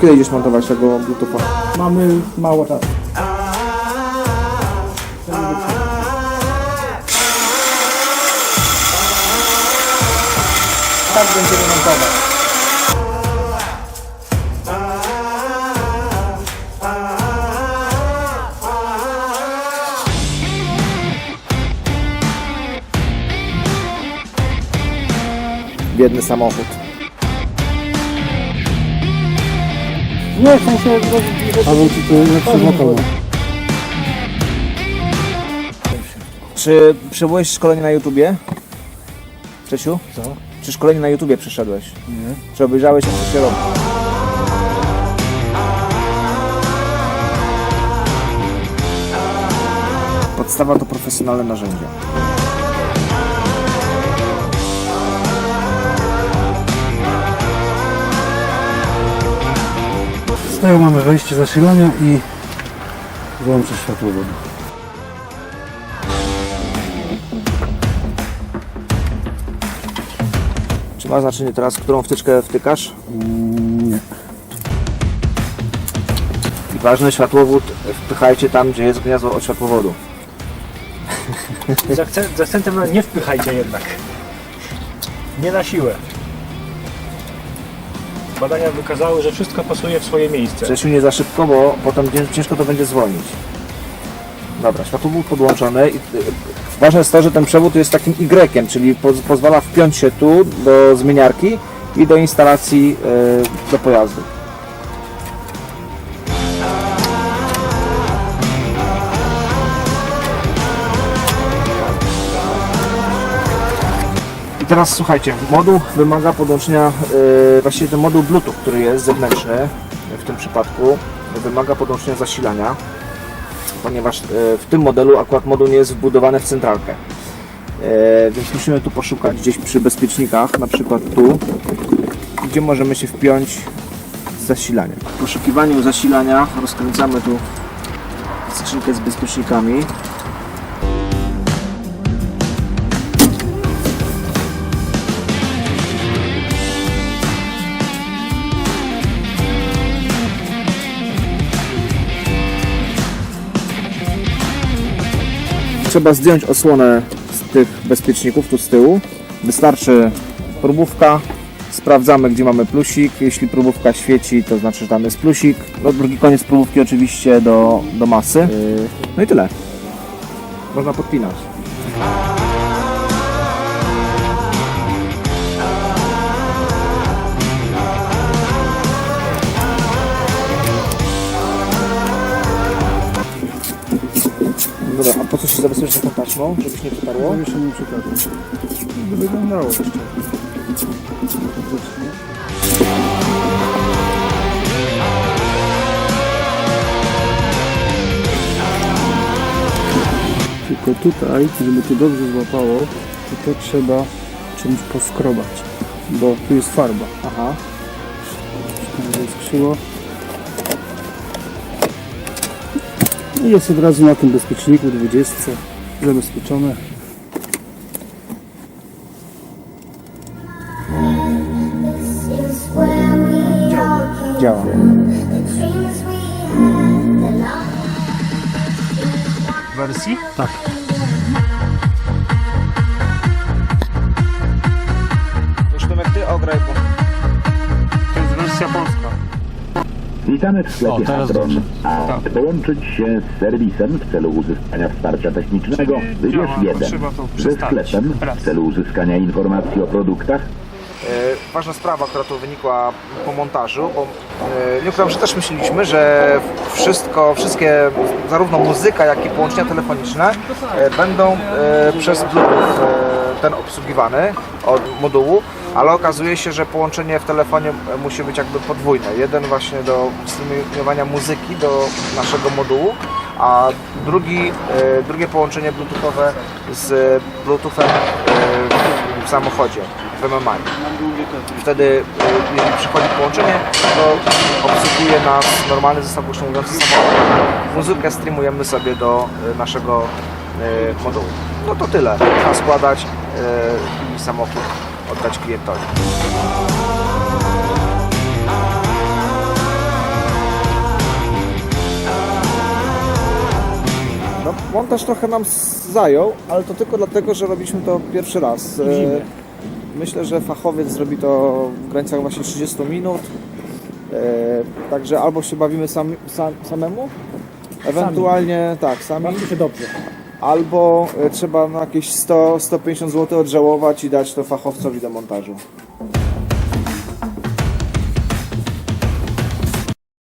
Kiedy idziesz montować tego Bluetootha? Mamy mało czasu. Tak będziemy montować. Biedny samochód. Nie, w sensie... Paweł, ci to lepszy wokół. Czy przebyłeś szkolenie na YouTubie? Czesiu? Co? Czy szkolenie na YouTubie przeszedłeś? Nie. Czy obejrzałeś jak to się robi? Podstawa to profesjonalne narzędzia. Z tego mamy wejście zasilania i włączę światłowód. Czy ma znaczenie teraz, którą wtyczkę wtykasz? Mm, nie. I ważny światłowód wpychajcie tam, gdzie jest gniazdo od światłowodu. Z, akcent, z akcentem nie wpychajcie jednak. Nie na siłę. Badania wykazały, że wszystko pasuje w swoje miejsce. Czesiu nie za szybko, bo potem cięż- ciężko to będzie zwolnić. Dobra, światłowód podłączony. I, y, ważne jest to, że ten przewód jest takim Y, czyli poz, pozwala wpiąć się tu do zmieniarki i do instalacji y, do pojazdu. Teraz słuchajcie, moduł wymaga podłączenia, yy, właściwie ten moduł Bluetooth, który jest zewnętrzny w tym przypadku, wymaga podłączenia zasilania, ponieważ yy, w tym modelu akurat moduł nie jest wbudowany w centralkę. Yy, więc musimy tu poszukać gdzieś przy bezpiecznikach, na przykład tu, gdzie możemy się wpiąć z zasilaniem. W poszukiwaniu zasilania rozkręcamy tu skrzynkę z bezpiecznikami. Trzeba zdjąć osłonę z tych bezpieczników tu z tyłu. Wystarczy próbówka. Sprawdzamy, gdzie mamy plusik. Jeśli próbówka świeci, to znaczy, że tam jest plusik. No, drugi koniec próbówki oczywiście do, do masy. Yy, No i tyle. Można podpinać. Dobra, a po co się zabezpieczyć taką taśmą, żebyś nie przetarło? To jeszcze nie przykładam. By wyglądało jeszcze. Tylko tutaj, żeby to dobrze złapało, to to trzeba czymś poskrobać, bo tu jest farba. Aha. Tam I jest od razu na tym bezpieczniku 20 zabezpieczone. Działa. Wersji? Tak. Już jak ty ograj, bo... To jest wersja polska. Witamy w sklepie O, dobrze. A Tak. połączyć się z serwisem w celu uzyskania wsparcia technicznego, wybierz działa, jeden. Ze sklepem w celu uzyskania informacji o produktach E, ważna sprawa, która tu wynikła po montażu, bo e, nie ukrywam, że też myśleliśmy, że wszystko, wszystkie, zarówno muzyka, jak i połączenia telefoniczne e, będą e, przez Bluetooth e, ten obsługiwany od modułu, ale okazuje się, że połączenie w telefonie e, musi być jakby podwójne. Jeden właśnie do streamowania muzyki do naszego modułu, a drugi, e, drugie połączenie bluetoothowe z bluetoothem e, w samochodzie, w MMI. Wtedy, jeżeli przychodzi połączenie, to obsługuje nas normalny zestaw głośno mówiący samochód. Muzykę streamujemy sobie do naszego modułu. No to tyle. Trzeba składać i samochód oddać klientowi. No, montaż trochę nam zajął, ale to tylko dlatego, że robiliśmy to pierwszy raz. E, myślę, że fachowiec zrobi to w granicach właśnie 30 minut. E, także albo się bawimy sami, sam, samemu, ewentualnie sami. tak, sami. Bawcie się dobrze albo e, trzeba na jakieś 100-150 zł odżałować i dać to fachowcowi do montażu.